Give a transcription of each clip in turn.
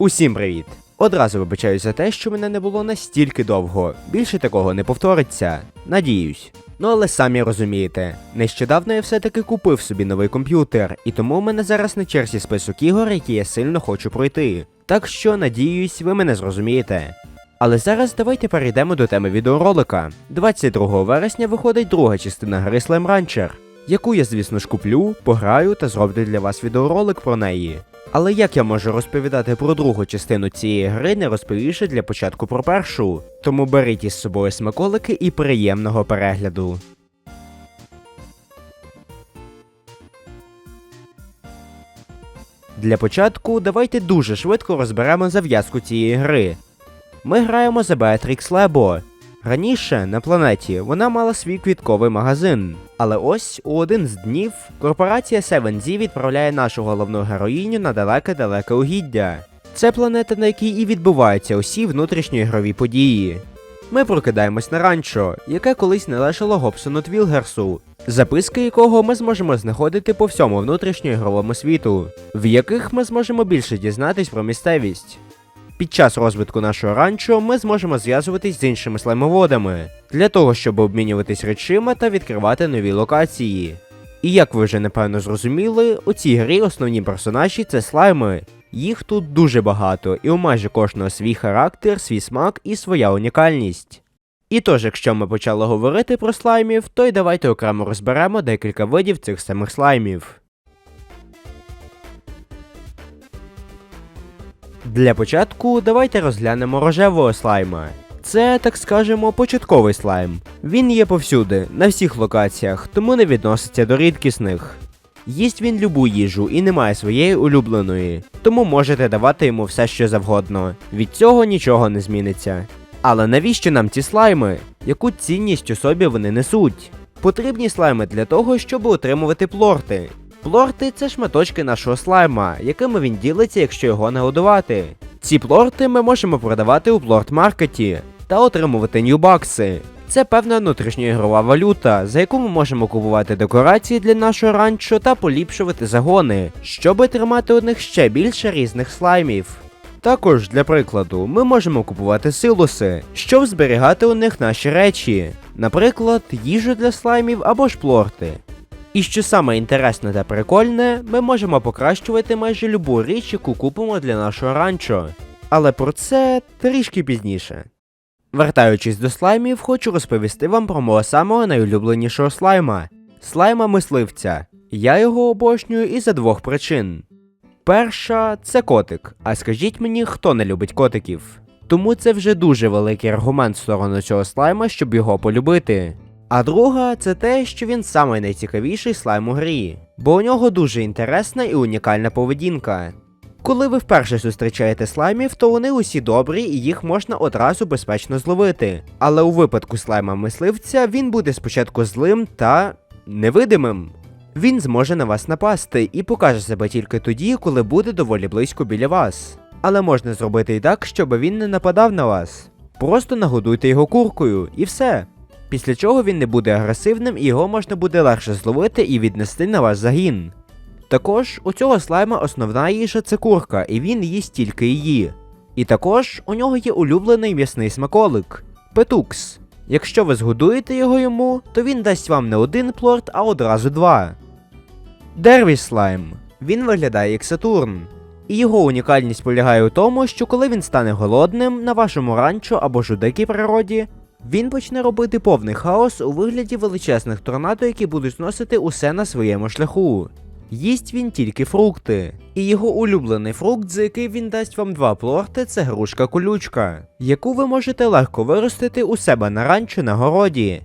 Усім привіт! Одразу вибачаюсь за те, що мене не було настільки довго. Більше такого не повториться. Надіюсь. Ну але самі розумієте, нещодавно я все-таки купив собі новий комп'ютер, і тому у мене зараз на черзі список ігор, які я сильно хочу пройти. Так що, надіюсь, ви мене зрозумієте. Але зараз давайте перейдемо до теми відеоролика. 22 вересня виходить друга частина гри Slime Rancher, яку я, звісно ж, куплю, пограю та зроблю для вас відеоролик про неї. Але як я можу розповідати про другу частину цієї гри, не розповівши для початку про першу? Тому беріть із собою смаколики і приємного перегляду. Для початку давайте дуже швидко розберемо зав'язку цієї гри. Ми граємо за Beatrix Lebo. Раніше на планеті вона мала свій квітковий магазин. Але ось у один з днів корпорація 7Z відправляє нашу головну героїню на далеке-далеке угіддя. Це планета, на якій і відбуваються усі внутрішньоігрові події. Ми прокидаємось на ранчо, яке колись належало Гобсону Твілгерсу, записки якого ми зможемо знаходити по всьому внутрішньоігровому світу, в яких ми зможемо більше дізнатись про місцевість. Під час розвитку нашого ранчо ми зможемо зв'язуватись з іншими слаймоводами для того, щоб обмінюватись речима та відкривати нові локації. І як ви вже напевно зрозуміли, у цій грі основні персонажі це слайми. Їх тут дуже багато, і у майже кожного свій характер, свій смак і своя унікальність. І тож, якщо ми почали говорити про слаймів, то й давайте окремо розберемо декілька видів цих самих слаймів. Для початку давайте розглянемо рожевого слайма. Це, так скажемо, початковий слайм. Він є повсюди, на всіх локаціях, тому не відноситься до рідкісних. Їсть він любу їжу і не має своєї улюбленої, тому можете давати йому все, що завгодно. Від цього нічого не зміниться. Але навіщо нам ці слайми? Яку цінність у собі вони несуть? Потрібні слайми для того, щоб отримувати плорти. Плорти це шматочки нашого слайма, якими він ділиться, якщо його нагодувати. Ці плорти ми можемо продавати у плорт-маркеті та отримувати ньюбакси. Це певна внутрішньоігрова валюта, за яку ми можемо купувати декорації для нашого ранчо та поліпшувати загони, щоб тримати у них ще більше різних слаймів. Також, для прикладу, ми можемо купувати силуси, щоб зберігати у них наші речі, наприклад, їжу для слаймів або ж плорти. І що саме інтересне та прикольне, ми можемо покращувати майже любу річ, яку купимо для нашого ранчо. Але про це трішки пізніше. Вертаючись до слаймів, хочу розповісти вам про мого самого найулюбленішого слайма слайма мисливця. Я його обожнюю із за двох причин. Перша це котик. А скажіть мені, хто не любить котиків. Тому це вже дуже великий аргумент в сторону цього слайма, щоб його полюбити. А друга це те, що він самий найцікавіший слайм у грі, бо у нього дуже інтересна і унікальна поведінка. Коли ви вперше зустрічаєте слаймів, то вони усі добрі і їх можна одразу безпечно зловити. Але у випадку слайма мисливця він буде спочатку злим та невидимим. Він зможе на вас напасти і покаже себе тільки тоді, коли буде доволі близько біля вас. Але можна зробити і так, щоб він не нападав на вас. Просто нагодуйте його куркою і все. Після чого він не буде агресивним і його можна буде легше зловити і віднести на ваш загін. Також у цього слайма основна їжа це курка, і він їсть тільки її. І також у нього є улюблений м'ясний смаколик петукс. Якщо ви згодуєте його йому, то він дасть вам не один плорт, а одразу два. Дервіс слайм. Він виглядає як Сатурн. І його унікальність полягає у тому, що коли він стане голодним на вашому ранчо або ж у дикій природі, він почне робити повний хаос у вигляді величезних торнадо, які будуть зносити усе на своєму шляху. Їсть він тільки фрукти, і його улюблений фрукт, за який він дасть вам два плорти, це грушка колючка, яку ви можете легко виростити у себе на ранчо на городі.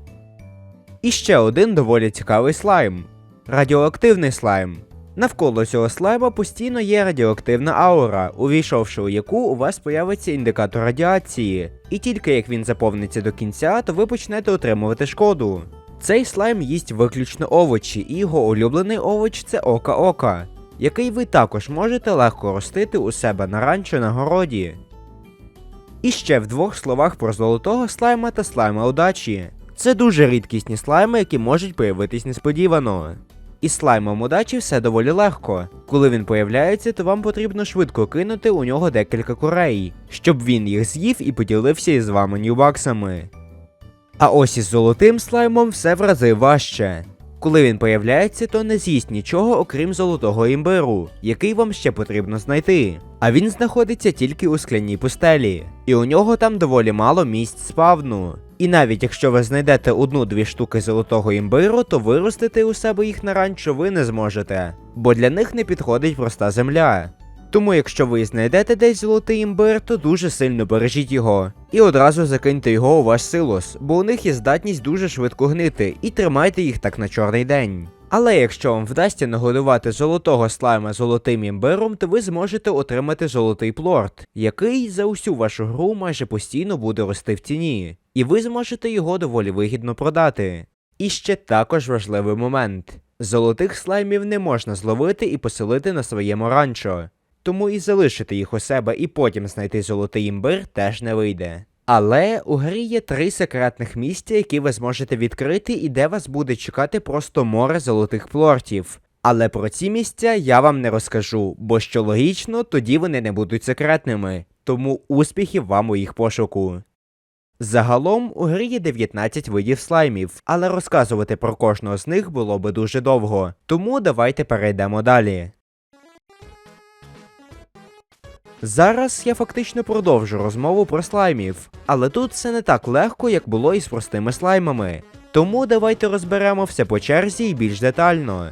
І ще один доволі цікавий слайм радіоактивний слайм. Навколо цього слайма постійно є радіоактивна аура, увійшовши у яку у вас появиться індикатор радіації, і тільки як він заповниться до кінця, то ви почнете отримувати шкоду. Цей слайм їсть виключно овочі, і його улюблений овоч це ока-ока, який ви також можете легко ростити у себе на ранчо на городі. І ще в двох словах про золотого слайма та слайма удачі. Це дуже рідкісні слайми, які можуть появитись несподівано. Із слаймом удачі все доволі легко. Коли він появляється, то вам потрібно швидко кинути у нього декілька курей, щоб він їх з'їв і поділився із вами ньюбаксами. А ось із золотим слаймом все в рази важче. Коли він появляється, то не з'їсть нічого, окрім золотого імбиру, який вам ще потрібно знайти. А він знаходиться тільки у скляній пустелі, і у нього там доволі мало місць спавну. І навіть якщо ви знайдете одну-дві штуки золотого імбиру, то виростити у себе їх на ранчо ви не зможете, бо для них не підходить проста земля. Тому, якщо ви знайдете десь золотий імбир, то дуже сильно бережіть його. І одразу закиньте його у ваш силос, бо у них є здатність дуже швидко гнити, і тримайте їх так на чорний день. Але якщо вам вдасться нагодувати золотого слайма золотим імбиром, то ви зможете отримати золотий плорт, який за усю вашу гру майже постійно буде рости в ціні, і ви зможете його доволі вигідно продати. І ще також важливий момент: золотих слаймів не можна зловити і поселити на своєму ранчо тому і залишити їх у себе і потім знайти золотий імбир теж не вийде. Але у грі є три секретних місця, які ви зможете відкрити, і де вас буде чекати просто море золотих плортів. Але про ці місця я вам не розкажу, бо що логічно, тоді вони не будуть секретними. Тому успіхів вам у їх пошуку. Загалом у грі є 19 видів слаймів, але розказувати про кожного з них було би дуже довго. Тому давайте перейдемо далі. Зараз я фактично продовжу розмову про слаймів, але тут все не так легко, як було із простими слаймами. Тому давайте розберемо все по черзі і більш детально.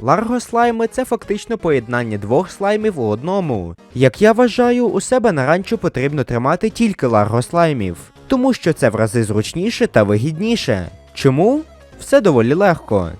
Ларгослайми це фактично поєднання двох слаймів у одному. Як я вважаю, у себе на ранчо потрібно тримати тільки ларгослаймів, тому що це в рази зручніше та вигідніше. Чому? Все доволі легко.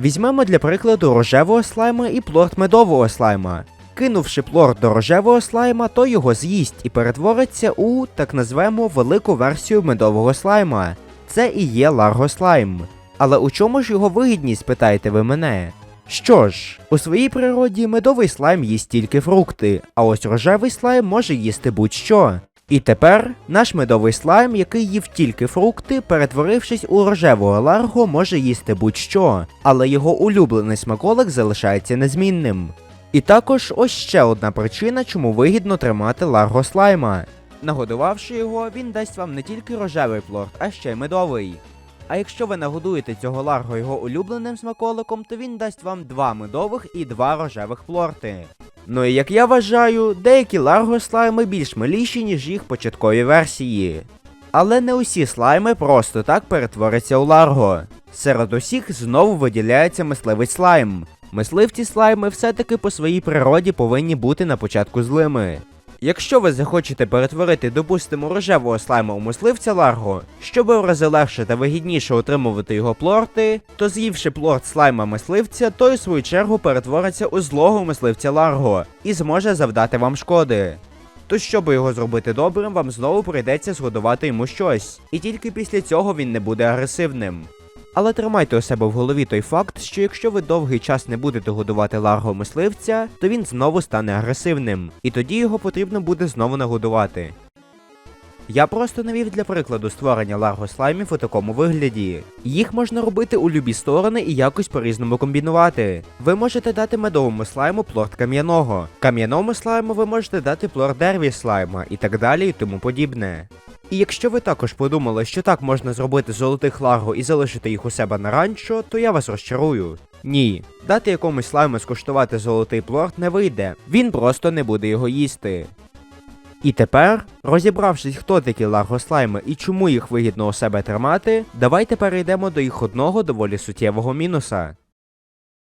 Візьмемо для прикладу рожевого слайма і плорт медового слайма. Кинувши плорт до рожевого слайма, то його з'їсть і перетвориться у, так назвемо, велику версію медового слайма. Це і є ларгослайм. Але у чому ж його вигідність, питаєте ви мене? Що ж, у своїй природі медовий слайм їсть тільки фрукти, а ось рожевий слайм може їсти будь-що. І тепер наш медовий слайм, який їв тільки фрукти, перетворившись у рожевого ларго, може їсти будь-що, але його улюблений смаколик залишається незмінним. І також ось ще одна причина, чому вигідно тримати ларго слайма. Нагодувавши його, він дасть вам не тільки рожевий плорт, а ще й медовий. А якщо ви нагодуєте цього ларго його улюбленим смаколиком, то він дасть вам два медових і два рожевих плорти. Ну і як я вважаю, деякі ларго слайми більш миліші, ніж їх початкові версії. Але не усі слайми просто так перетворяться у ларго. Серед усіх знову виділяється мисливий слайм. Мисливці слайми все-таки по своїй природі повинні бути на початку злими. Якщо ви захочете перетворити, допустимо, рожевого слайма у мисливця Ларго, щоб в рази легше та вигідніше отримувати його плорти, то з'ївши плорт слайма мисливця, той у свою чергу перетвориться у злого мисливця Ларго і зможе завдати вам шкоди. То щоб його зробити добрим, вам знову прийдеться згодувати йому щось, і тільки після цього він не буде агресивним. Але тримайте у себе в голові той факт, що якщо ви довгий час не будете годувати ларго мисливця, то він знову стане агресивним, і тоді його потрібно буде знову нагодувати. Я просто навів для прикладу створення ларго слаймів у такому вигляді. Їх можна робити у любі сторони і якось по-різному комбінувати. Ви можете дати медовому слайму плорт кам'яного, кам'яному слайму ви можете дати плорт дерві слайма і так далі і тому подібне. І якщо ви також подумали, що так можна зробити золотих ларго і залишити їх у себе на ранчо, то я вас розчарую. Ні, дати якомусь слайму скуштувати золотий плорт не вийде, він просто не буде його їсти. І тепер, розібравшись, хто такі ларгослайми і чому їх вигідно у себе тримати, давайте перейдемо до їх одного доволі суттєвого мінуса.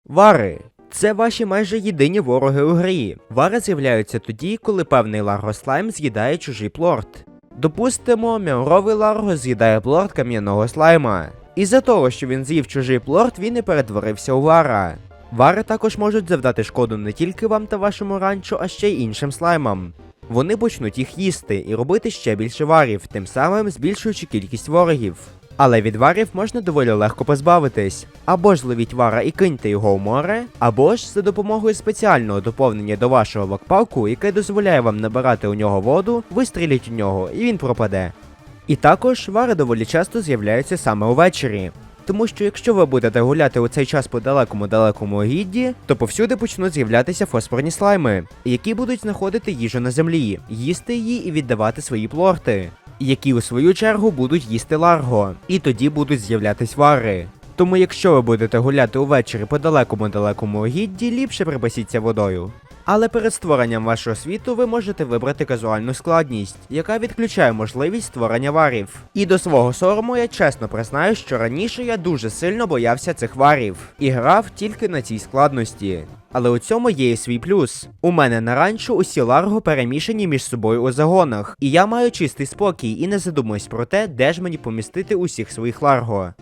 Вари. Це ваші майже єдині вороги у грі. Вари з'являються тоді, коли певний ларгослайм з'їдає чужий плорт. Допустимо, м'явровий ларго з'їдає плорт кам'яного слайма. Із-за того, що він з'їв чужий плорт, він і перетворився у вара. Вари також можуть завдати шкоду не тільки вам та вашому ранчо, а ще й іншим слаймам. Вони почнуть їх їсти і робити ще більше варів, тим самим збільшуючи кількість ворогів. Але від варів можна доволі легко позбавитись. Або ж ловіть вара і киньте його у море, або ж за допомогою спеціального доповнення до вашого вакпаку, яке дозволяє вам набирати у нього воду, вистріліть у нього і він пропаде. І також вари доволі часто з'являються саме увечері. Тому що якщо ви будете гуляти у цей час по далекому далекому гідді, то повсюди почнуть з'являтися фосфорні слайми, які будуть знаходити їжу на землі, їсти її і віддавати свої плорти, які у свою чергу будуть їсти ларго, і тоді будуть з'являтись вари. Тому якщо ви будете гуляти увечері по далекому далекому гідді, ліпше припасіться водою. Але перед створенням вашого світу ви можете вибрати казуальну складність, яка відключає можливість створення варів. І до свого сорому я чесно признаю, що раніше я дуже сильно боявся цих варів і грав тільки на цій складності. Але у цьому є і свій плюс. У мене на ранчо усі ларго перемішані між собою у загонах, і я маю чистий спокій і не задумуюсь про те, де ж мені помістити усіх своїх ларго.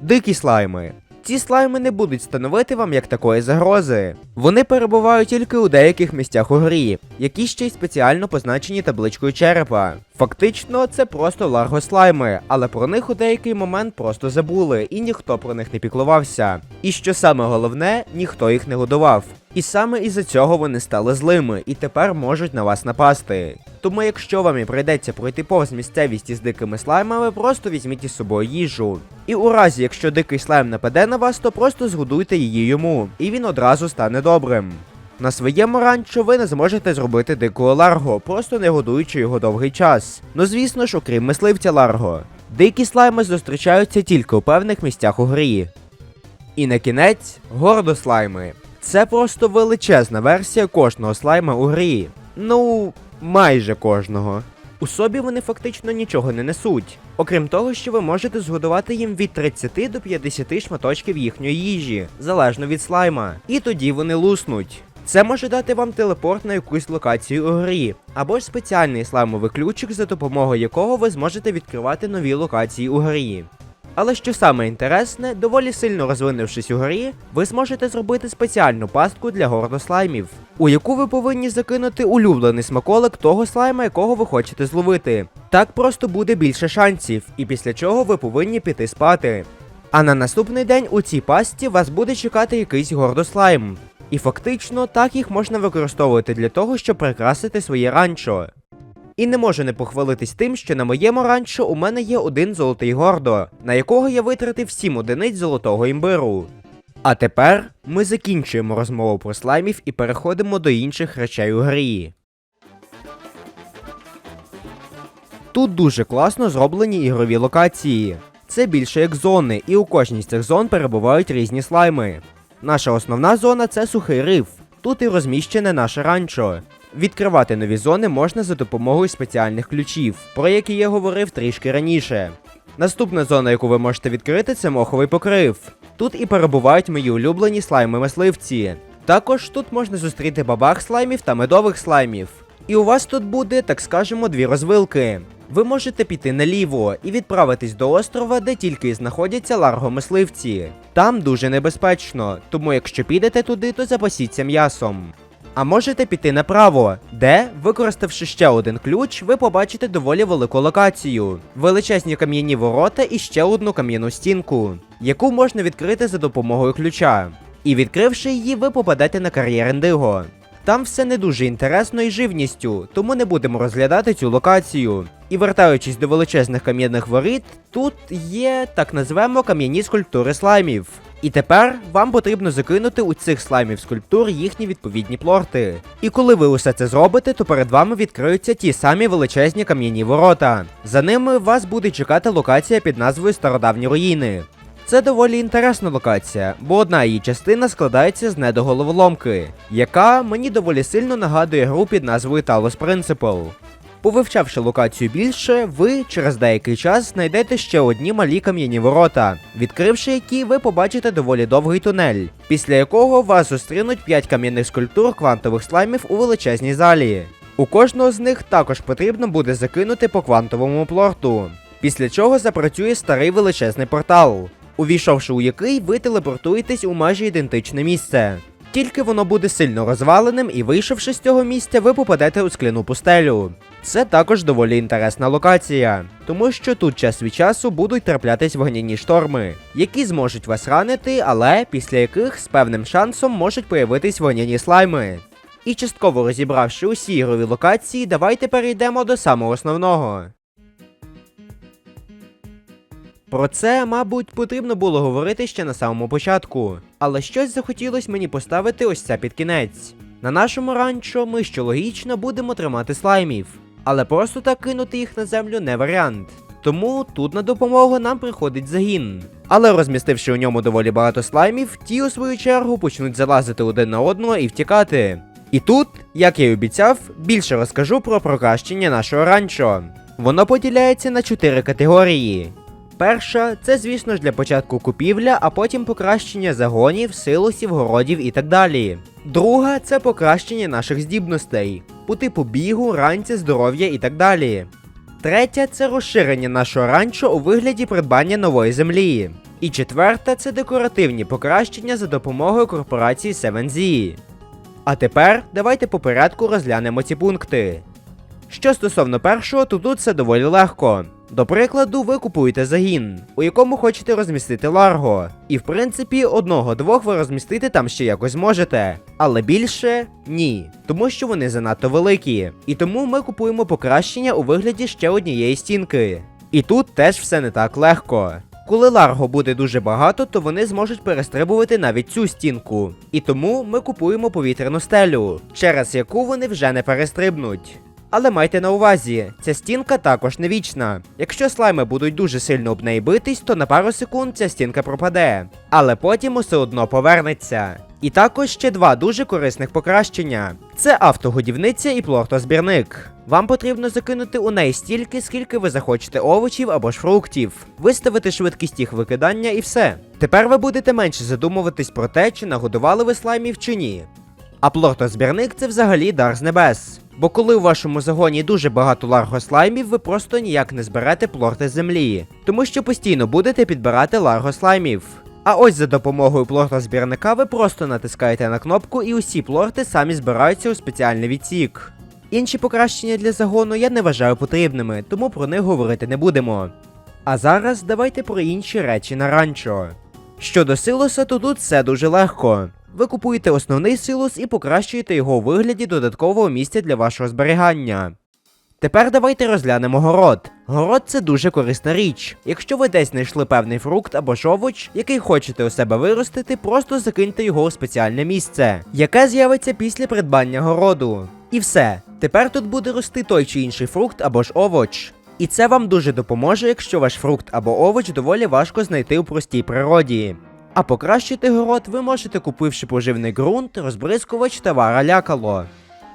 Дикі слайми. Ці слайми не будуть становити вам як такої загрози. Вони перебувають тільки у деяких місцях у грі, які ще й спеціально позначені табличкою черепа. Фактично, це просто ларго слайми, але про них у деякий момент просто забули, і ніхто про них не піклувався. І що саме головне, ніхто їх не годував. І саме із-за цього вони стали злими і тепер можуть на вас напасти. Тому якщо вам і прийдеться пройти повз місцевість із дикими слаймами, просто візьміть із собою їжу. І у разі, якщо дикий слайм нападе на вас, то просто згодуйте її йому, і він одразу стане добрим. На своєму ранчо ви не зможете зробити дикого ларго, просто не годуючи його довгий час. Ну звісно ж, окрім мисливця ларго. Дикі слайми зустрічаються тільки у певних місцях у грі. І на кінець гордослайми. Це просто величезна версія кожного слайма у грі. Ну, майже кожного. У собі вони фактично нічого не несуть. Окрім того, що ви можете згодувати їм від 30 до 50 шматочків їхньої їжі, залежно від слайма. І тоді вони луснуть. Це може дати вам телепорт на якусь локацію у грі, або ж спеціальний слаймовий ключик, за допомогою якого ви зможете відкривати нові локації у грі. Але що саме інтересне, доволі сильно розвинувшись у грі, ви зможете зробити спеціальну пастку для гордослаймів, у яку ви повинні закинути улюблений смаколик того слайма, якого ви хочете зловити. Так просто буде більше шансів, і після чого ви повинні піти спати. А на наступний день у цій пасті вас буде чекати якийсь гордослайм. І фактично так їх можна використовувати для того, щоб прикрасити своє ранчо. І не можу не похвалитись тим, що на моєму ранчо у мене є один золотий гордо, на якого я витратив 7 одиниць золотого імбиру. А тепер ми закінчуємо розмову про слаймів і переходимо до інших речей у грі. Тут дуже класно зроблені ігрові локації. Це більше як зони, і у кожній з цих зон перебувають різні слайми. Наша основна зона це сухий риф. Тут і розміщене наше ранчо. Відкривати нові зони можна за допомогою спеціальних ключів, про які я говорив трішки раніше. Наступна зона, яку ви можете відкрити, це моховий покрив. Тут і перебувають мої улюблені слайми-мисливці. Також тут можна зустріти бабах слаймів та медових слаймів. І у вас тут буде, так скажемо, дві розвилки. Ви можете піти наліво і відправитись до острова, де тільки знаходяться ларгомисливці. Там дуже небезпечно, тому якщо підете туди, то запасіться м'ясом. А можете піти направо, де, використавши ще один ключ, ви побачите доволі велику локацію, величезні кам'яні ворота і ще одну кам'яну стінку, яку можна відкрити за допомогою ключа. І відкривши її, ви попадете на кар'єр Індиго. Там все не дуже інтересно і живністю, тому не будемо розглядати цю локацію. І вертаючись до величезних кам'яних воріт, тут є так назвемо кам'яні скульптури слаймів. І тепер вам потрібно закинути у цих слаймів скульптур їхні відповідні плорти. І коли ви усе це зробите, то перед вами відкриються ті самі величезні кам'яні ворота. За ними вас буде чекати локація під назвою Стародавні руїни. Це доволі інтересна локація, бо одна її частина складається з недоголоволомки, яка мені доволі сильно нагадує гру під назвою Talos Principle. Повивчавши локацію більше, ви через деякий час знайдете ще одні малі кам'яні ворота, відкривши які, ви побачите доволі довгий тунель, після якого вас зустрінуть 5 кам'яних скульптур квантових слаймів у величезній залі. У кожного з них також потрібно буде закинути по квантовому плорту, після чого запрацює старий величезний портал, увійшовши у який ви телепортуєтесь у майже ідентичне місце. Тільки воно буде сильно розваленим, і вийшовши з цього місця, ви попадете у скляну пустелю. Це також доволі інтересна локація, тому що тут час від часу будуть траплятись вогняні шторми, які зможуть вас ранити, але після яких з певним шансом можуть появитись вогняні слайми. І частково розібравши усі ігрові локації, давайте перейдемо до самого основного. Про це, мабуть, потрібно було говорити ще на самому початку, але щось захотілося мені поставити ось це під кінець. На нашому ранчо ми що логічно будемо тримати слаймів, але просто так кинути їх на землю не варіант. Тому тут на допомогу нам приходить загін. Але розмістивши у ньому доволі багато слаймів, ті у свою чергу почнуть залазити один на одного і втікати. І тут, як я й обіцяв, більше розкажу про прокращення нашого ранчо. Воно поділяється на чотири категорії. Перша це, звісно ж, для початку купівля, а потім покращення загонів, силосів, городів і так далі. Друга це покращення наших здібностей по типу бігу, ранця, здоров'я і так далі. Третя це розширення нашого ранчо у вигляді придбання нової землі. І четверта це декоративні покращення за допомогою корпорації 7Z. А тепер давайте по порядку розглянемо ці пункти. Що стосовно першого, то тут все доволі легко. До прикладу, ви купуєте загін, у якому хочете розмістити ларго. І в принципі, одного-двох ви розмістити там ще якось можете. Але більше ні, тому що вони занадто великі. І тому ми купуємо покращення у вигляді ще однієї стінки. І тут теж все не так легко. Коли ларго буде дуже багато, то вони зможуть перестрибувати навіть цю стінку. І тому ми купуємо повітряну стелю, через яку вони вже не перестрибнуть. Але майте на увазі, ця стінка також не вічна. Якщо слайми будуть дуже сильно об неї битись, то на пару секунд ця стінка пропаде, але потім усе одно повернеться. І також ще два дуже корисних покращення: це автогодівниця і плортозбірник. Вам потрібно закинути у неї стільки, скільки ви захочете овочів або ж фруктів, виставити швидкість їх викидання і все. Тепер ви будете менше задумуватись про те, чи нагодували ви слаймів чи ні. А плортозбірник це взагалі дар з небес. Бо коли у вашому загоні дуже багато ларгослаймів, ви просто ніяк не зберете плорти землі, тому що постійно будете підбирати ларгослаймів. А ось за допомогою плортозбірника ви просто натискаєте на кнопку і усі плорти самі збираються у спеціальний відсік. Інші покращення для загону я не вважаю потрібними, тому про них говорити не будемо. А зараз давайте про інші речі на ранчо. Щодо силоса, то тут все дуже легко. Ви купуєте основний силос і покращуєте його у вигляді додаткового місця для вашого зберігання. Тепер давайте розглянемо город. Город це дуже корисна річ. Якщо ви десь знайшли певний фрукт або ж овоч, який хочете у себе виростити, просто закиньте його у спеціальне місце, яке з'явиться після придбання городу. І все. Тепер тут буде рости той чи інший фрукт або ж овоч. І це вам дуже допоможе, якщо ваш фрукт або овоч доволі важко знайти у простій природі. А покращити город ви можете, купивши поживний ґрунт, розбризкувач та вара лякало.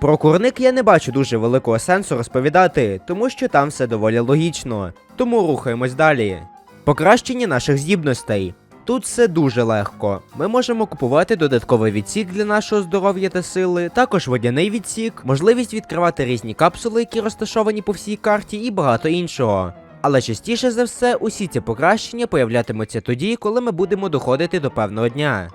Про курник я не бачу дуже великого сенсу розповідати, тому що там все доволі логічно. Тому рухаємось далі. Покращення наших здібностей. Тут все дуже легко. Ми можемо купувати додатковий відсік для нашого здоров'я та сили, також водяний відсік, можливість відкривати різні капсули, які розташовані по всій карті, і багато іншого. Але частіше за все, усі ці покращення появлятимуться тоді, коли ми будемо доходити до певного дня.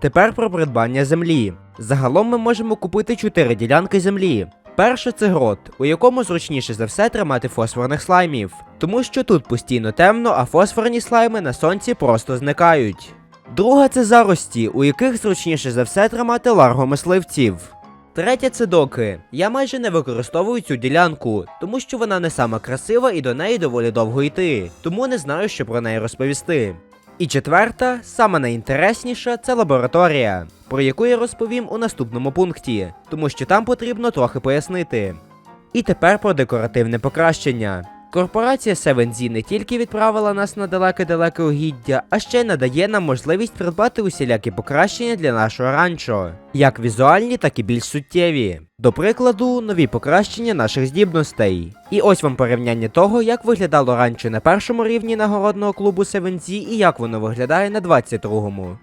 Тепер про придбання землі. Загалом ми можемо купити 4 ділянки землі. Перше це грот, у якому зручніше за все тримати фосфорних слаймів, тому що тут постійно темно, а фосфорні слайми на сонці просто зникають. Друга це зарості, у яких зручніше за все тримати ларгомисливців. Третя це доки. Я майже не використовую цю ділянку, тому що вона не сама красива і до неї доволі довго йти, тому не знаю, що про неї розповісти. І четверта, сама найінтересніша, це лабораторія, про яку я розповім у наступному пункті, тому що там потрібно трохи пояснити. І тепер про декоративне покращення. Корпорація 7Z не тільки відправила нас на далеке-далеке угіддя, а ще й надає нам можливість придбати усілякі покращення для нашого ранчо, як візуальні, так і більш суттєві. До прикладу, нові покращення наших здібностей. І ось вам порівняння того, як виглядало ранчо на першому рівні нагородного клубу 7Z і як воно виглядає на 22-му.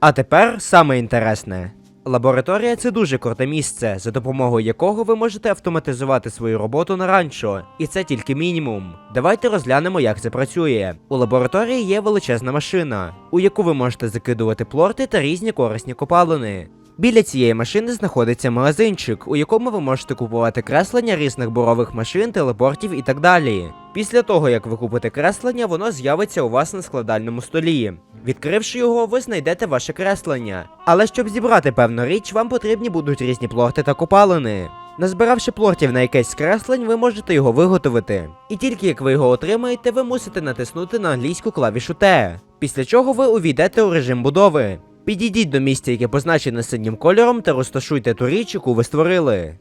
А тепер саме інтересне. Лабораторія це дуже круте місце, за допомогою якого ви можете автоматизувати свою роботу на ранчо, і це тільки мінімум. Давайте розглянемо, як це працює. У лабораторії є величезна машина, у яку ви можете закидувати плорти та різні корисні копалини. Біля цієї машини знаходиться магазинчик, у якому ви можете купувати креслення різних бурових машин, телепортів і так далі. Після того, як ви купите креслення, воно з'явиться у вас на складальному столі. Відкривши його, ви знайдете ваше креслення. Але щоб зібрати певну річ, вам потрібні будуть різні плорти та копалини. Назбиравши плортів на якесь креслень, ви можете його виготовити. І тільки як ви його отримаєте, ви мусите натиснути на англійську клавішу Т. Після чого ви увійдете у режим будови. Підійдіть до місця, яке позначене синім кольором, та розташуйте ту річ, яку ви створили.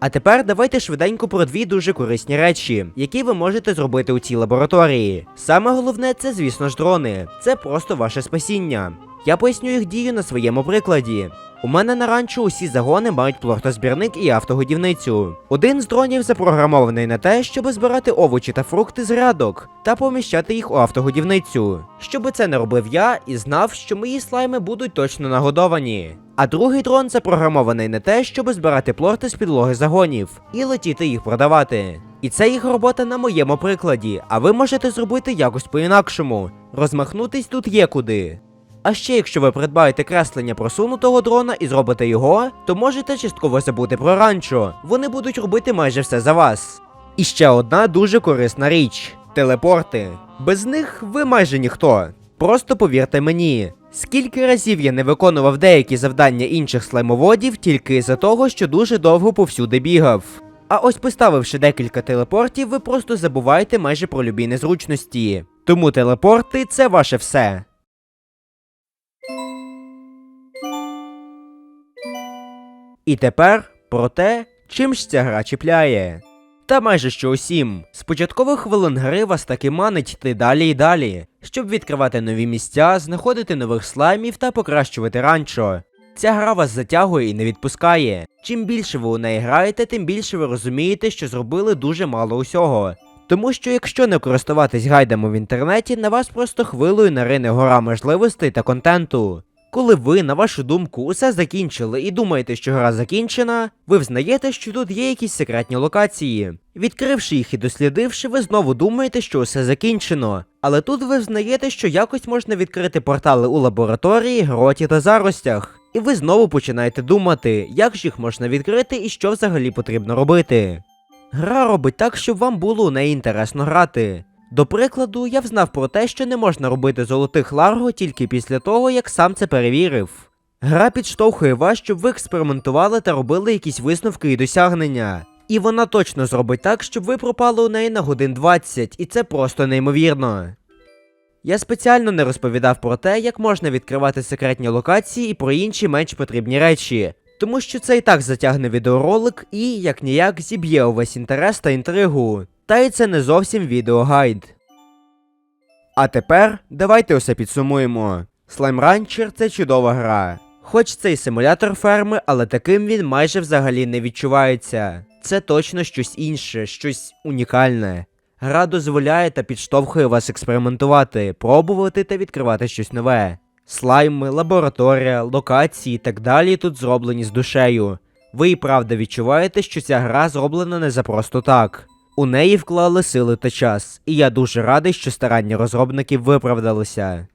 А тепер давайте швиденько про дві дуже корисні речі, які ви можете зробити у цій лабораторії. Саме головне це, звісно ж, дрони. Це просто ваше спасіння. Я поясню їх дію на своєму прикладі. У мене на ранчо усі загони мають плортозбірник і автогодівницю. Один з дронів запрограмований на те, щоб збирати овочі та фрукти з рядок та поміщати їх у автогодівницю. Щоби це не робив я і знав, що мої слайми будуть точно нагодовані. А другий дрон запрограмований на те, щоб збирати плорти з підлоги загонів і летіти їх продавати. І це їх робота на моєму прикладі, а ви можете зробити якось по-інакшому. Розмахнутись тут є куди. А ще якщо ви придбаєте креслення просунутого дрона і зробите його, то можете частково забути про ранчо. Вони будуть робити майже все за вас. І ще одна дуже корисна річ телепорти. Без них ви майже ніхто. Просто повірте мені, скільки разів я не виконував деякі завдання інших слаймоводів тільки із-за того, що дуже довго повсюди бігав. А ось поставивши декілька телепортів, ви просто забуваєте майже про любі незручності. Тому телепорти це ваше все. І тепер про те, чим ж ця гра чіпляє. Та майже що усім. З початкових хвилин гри вас таки манить йти далі і далі, щоб відкривати нові місця, знаходити нових слаймів та покращувати ранчо. Ця гра вас затягує і не відпускає. Чим більше ви у неї граєте, тим більше ви розумієте, що зробили дуже мало усього. Тому що якщо не користуватись гайдами в інтернеті, на вас просто хвилою нарине гора можливостей та контенту. Коли ви, на вашу думку, усе закінчили і думаєте, що гра закінчена, ви взнаєте, що тут є якісь секретні локації. Відкривши їх і дослідивши, ви знову думаєте, що усе закінчено. Але тут ви взнаєте, що якось можна відкрити портали у лабораторії, гроті та заростях. І ви знову починаєте думати, як ж їх можна відкрити і що взагалі потрібно робити. Гра робить так, щоб вам було у неї інтересно грати. До прикладу, я взнав про те, що не можна робити золотих ларго тільки після того, як сам це перевірив. Гра підштовхує вас, щоб ви експериментували та робили якісь висновки і досягнення. І вона точно зробить так, щоб ви пропали у неї на годин 20, і це просто неймовірно. Я спеціально не розповідав про те, як можна відкривати секретні локації і про інші менш потрібні речі, тому що це і так затягне відеоролик і, як ніяк, зіб'є увесь інтерес та інтригу. Та й це не зовсім відеогайд. А тепер давайте усе підсумуємо. Slime Rancher – це чудова гра. Хоч це й симулятор ферми, але таким він майже взагалі не відчувається. Це точно щось інше, щось унікальне. Гра дозволяє та підштовхує вас експериментувати, пробувати та відкривати щось нове. Слайми, лабораторія, локації і так далі тут зроблені з душею. Ви і правда відчуваєте, що ця гра зроблена не за просто так. У неї вклали сили та час, і я дуже радий, що старання розробників виправдалися.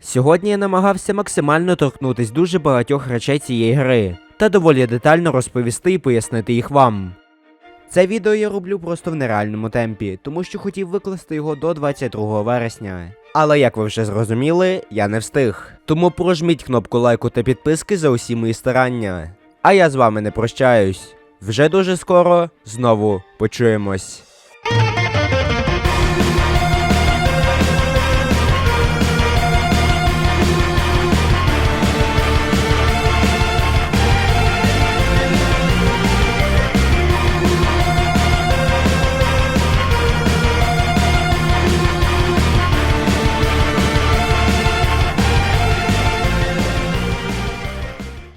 Сьогодні я намагався максимально торкнутись дуже багатьох речей цієї гри та доволі детально розповісти і пояснити їх вам. Це відео я роблю просто в нереальному темпі, тому що хотів викласти його до 22 вересня. Але як ви вже зрозуміли, я не встиг. Тому прожміть кнопку лайку та підписки за усі мої старання. А я з вами не прощаюсь. Вже дуже скоро знову почуємось.